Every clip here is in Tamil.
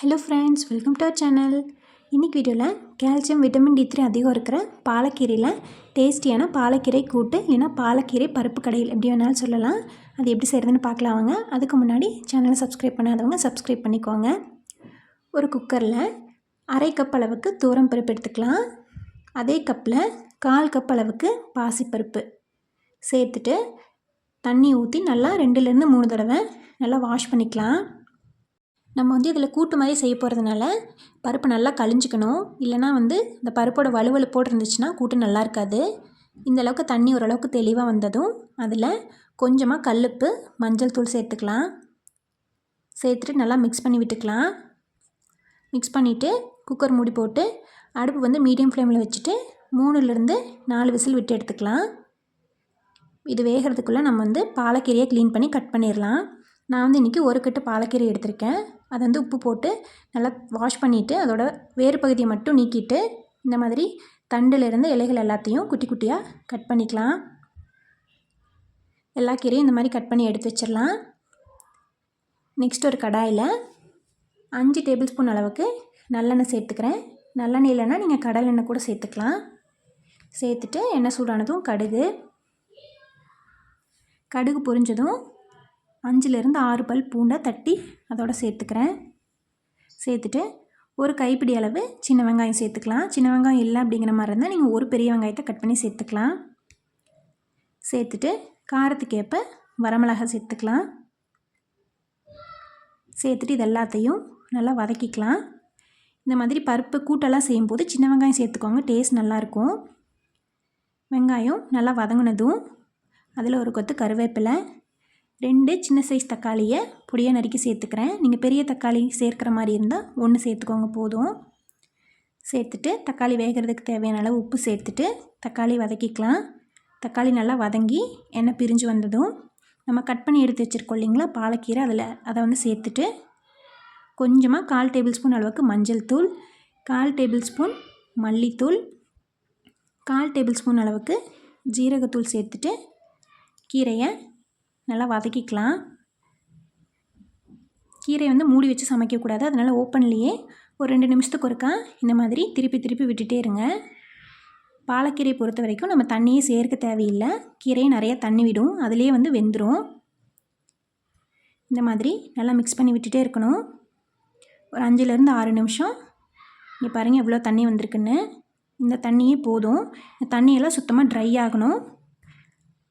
Hello friends welcome to our channel இன்றைக்கி வீடியோவில் கால்சியம் விட்டமின் டி த்ரீ அதிகம் இருக்கிற பாலக்கீரையில் டேஸ்டியான பாலக்கீரை கூட்டு இல்லைனா பாலக்கீரை பருப்பு கடையில் எப்படி வேணாலும் சொல்லலாம். அது எப்படி செய்கிறதுன்னு பார்க்கலாம் வாங்க. அதுக்கு முன்னாடி சேனலை சப்ஸ்கிரைப் பண்ணாதவங்க சப்ஸ்கிரைப் பண்ணிக்கோங்க. ஒரு குக்கரில் அரை கப் அளவுக்கு தூரம் பருப்பு எடுத்துக்கலாம். அதே கப்பில் கால் கப் அளவுக்கு பாசிப்பருப்பு. சேர்த்துட்டு தண்ணி ஊற்றி நல்லா ரெண்டுலேருந்து மூணு தடவை நல்லா வாஷ் பண்ணிக்கலாம். நம்ம வந்து இதில் கூட்டு மாதிரி செய்ய போகிறதுனால பருப்பு நல்லா கழிஞ்சிக்கணும். இல்லைனா வந்து இந்த பருப்போட வலுவலுப்போடு இருந்துச்சுன்னா கூட்டு நல்லா இருக்காது. இந்த அளவுக்கு தண்ணி ஓரளவுக்கு தெளிவாக வந்ததும் அதில் கொஞ்சமாக கல்லுப்பு மஞ்சள் தூள் சேர்த்துக்கலாம். சேர்த்துட்டு நல்லா மிக்ஸ் பண்ணி விட்டுக்கலாம். மிக்ஸ் பண்ணிவிட்டு குக்கர் மூடி போட்டு அடுப்பு வந்து மீடியம் ஃப்ளேமில் வச்சுட்டு மூணுலேருந்து நாலு விசில் விட்டு எடுத்துக்கலாம். இது வேகிறதுக்குள்ளே நம்ம வந்து பாலக்கீரையை க்ளீன் பண்ணி கட் பண்ணிடலாம். நான் வந்து இன்றைக்கி ஒரு கட்டு பாலக்கீரை எடுத்திருக்கேன். அதை வந்து உப்பு போட்டு நல்லா வாஷ் பண்ணிவிட்டு அதோட வேறு பகுதியை மட்டும் நீக்கிட்டு இந்த மாதிரி தண்டிலிருந்து இலைகள் எல்லாத்தையும் குட்டி குட்டியாக கட் பண்ணிக்கலாம். எல்லா கீரையும் இந்த மாதிரி கட் பண்ணி எடுத்து வச்சிடலாம். நெக்ஸ்ட் ஒரு கடாயில் அஞ்சு டேபிள் ஸ்பூன் அளவுக்கு நல்லெண்ணெய் சேர்த்துக்கிறேன். நல்லெண்ணெய் இல்லைன்னா நீங்கள் கடல் எண்ணெய் கூட சேர்த்துக்கலாம். சேர்த்துட்டு எண்ணெய் சூடானதும் கடுகு. கடுகு பொரிஞ்சதும் அஞ்சுலேருந்து ஆறு பல் பூண்டை தட்டி அதோட சேர்த்துக்கிறேன். சேர்த்துட்டு ஒரு கைப்பிடி அளவு சின்ன வெங்காயம் சேர்த்துக்கலாம். சின்ன வெங்காயம் இல்லை அப்படிங்கிற மாதிரி இருந்தால் நீங்கள் ஒரு பெரிய வெங்காயத்தை கட் பண்ணி சேர்த்துக்கலாம். சேர்த்துட்டு காரத்துக்கு ஏற்ப வரமிளகா சேர்த்துக்கலாம். சேர்த்துட்டு இது எல்லாத்தையும் நல்லா வதக்கிக்கலாம். இந்த மாதிரி பருப்பு கூட்டெல்லாம் செய்யும்போது சின்ன வெங்காயம் சேர்த்துக்கோங்க. டேஸ்ட் நல்லாயிருக்கும் வெங்காயம் நல்லா வதங்கினதும் அதில் ஒரு கொத்து கருவேப்பிலை ரெண்டு சின்ன சைஸ் தக்காளியை பொடியாக நறுக்கி சேர்த்துக்கிறேன். நீங்கள் பெரிய தக்காளி சேர்க்குற மாதிரி இருந்தால் ஒன்று சேர்த்துக்கோங்க போதும். சேர்த்துட்டு தக்காளி வேகிறதுக்கு தேவையான அளவு உப்பு சேர்த்துட்டு தக்காளி வதக்கிக்கலாம். தக்காளி நல்லா வதங்கி எண்ணெய் பிரிஞ்சு வந்ததும் நம்ம கட் பண்ணி எடுத்து வச்சுருக்கோம் இல்லைங்களா பாலக்கீரை அதில் அதை வந்து சேர்த்துட்டு கொஞ்சமாக கால் டேபிள் ஸ்பூன் அளவுக்கு மஞ்சள் தூள் கால் டேபிள் ஸ்பூன் மல்லித்தூள் கால் டேபிள் ஸ்பூன் அளவுக்கு ஜீரகத்தூள் சேர்த்துட்டு கீரையை நல்லா வதக்கிக்கலாம். கீரை வந்து மூடி வச்சு சமைக்கக்கூடாது. அதனால் ஓப்பன்லேயே ஒரு ரெண்டு நிமிஷத்துக்கு ஒருக்கா இந்த மாதிரி திருப்பி திருப்பி விட்டுட்டே இருங்க. பாலக்கீரை பொறுத்த வரைக்கும் நம்ம தண்ணியே சேர்க்க தேவையில்லை. கீரையை நிறையா தண்ணி விடும். அதுலேயே வந்து வெந்துடும் இந்த மாதிரி நல்லா மிக்ஸ் பண்ணி விட்டுட்டே இருக்கணும். ஒரு அஞ்சுலேருந்து ஆறு நிமிஷம். இங்கே பாருங்கள் எவ்வளோ தண்ணி வந்திருக்குன்னு. இந்த தண்ணியே போதும். இந்த தண்ணியெல்லாம் சுத்தமாக ட்ரை ஆகணும்.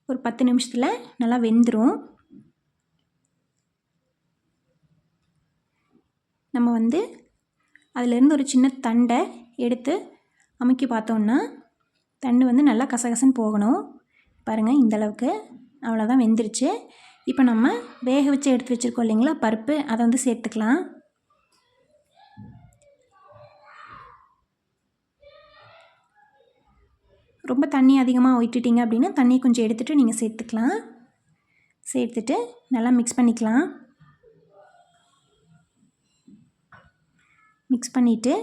ஒரு பத்து நிமிஷத்தில் நல்லா வெந்துடும் நம்ம வந்து அதிலேருந்து ஒரு சின்ன தண்டை எடுத்து அமுக்கி பார்த்தோன்னா தண்டு வந்து நல்லா கசகசன்னு போகணும். பாருங்கள் இந்தளவுக்கு அவ்வளோதான் வெந்துருச்சு. இப்போ நம்ம வேக வச்சு எடுத்து வச்சுருக்கோம் இல்லைங்களா? பருப்பு அதை வந்து சேர்த்துக்கலாம். ரொம்ப தண்ணி அதிகமாக விட்டுட்டிங்க அப்படின்னா தண்ணி கொஞ்சம் எடுத்துகிட்டு நீங்கள் சேர்த்துக்கலாம். சேர்த்துட்டு நல்லா மிக்ஸ் பண்ணிக்கலாம். மிக்ஸ் பண்ணிவிட்டு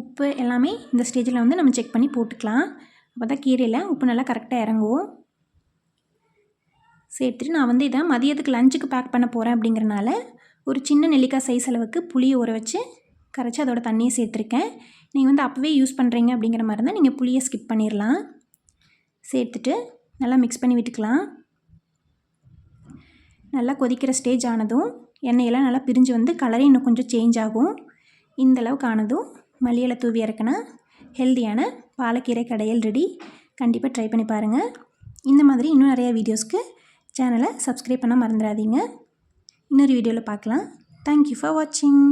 உப்பு எல்லாமே இந்த ஸ்டேஜில் வந்து நம்ம செக் பண்ணி போட்டுக்கலாம். அப்போ தான் கீரையில் உப்பு நல்லா கரெக்டாக இறங்குவோம். சேர்த்துட்டு நான் வந்து இதை மதியத்துக்கு லஞ்சுக்கு பேக் பண்ண போகிறேன் அப்படிங்கிறனால ஒரு சின்ன நெல்லிக்காய் சைஸ் அளவுக்கு புளியை ஊற வச்சு கரைச்சி அதோட தண்ணியை சேர்த்துருக்கேன். நீங்கள் வந்து அப்போவே யூஸ் பண்ணுறீங்க அப்படிங்கிற மாதிரி இருந்தால் நீங்கள் புளியை ஸ்கிப் பண்ணிடலாம் சேர்த்துட்டு நல்லா மிக்ஸ் பண்ணி விட்டுக்கலாம். நல்லா கொதிக்கிற ஸ்டேஜ் ஆனதும் எண்ணெயெல்லாம் நல்லா பிரிஞ்சு வந்து கலரே இன்னும் கொஞ்சம் சேஞ்ச் ஆகும். இந்தளவுக்கு ஆனதும் மல்லியலை தூவி இறக்குனா ஹெல்த்தியான பாலக்கீரை கடையல் ரெடி கண்டிப்பாக ட்ரை பண்ணி பாருங்கள் இந்த மாதிரி இன்னும் நிறையா வீடியோஸ்க்கு சேனலை சப்ஸ்கிரைப் பண்ண மறந்துடாதீங்க. இன்னொரு வீடியோவில் பார்க்கலாம். தேங்க்யூ ஃபார் வாட்சிங்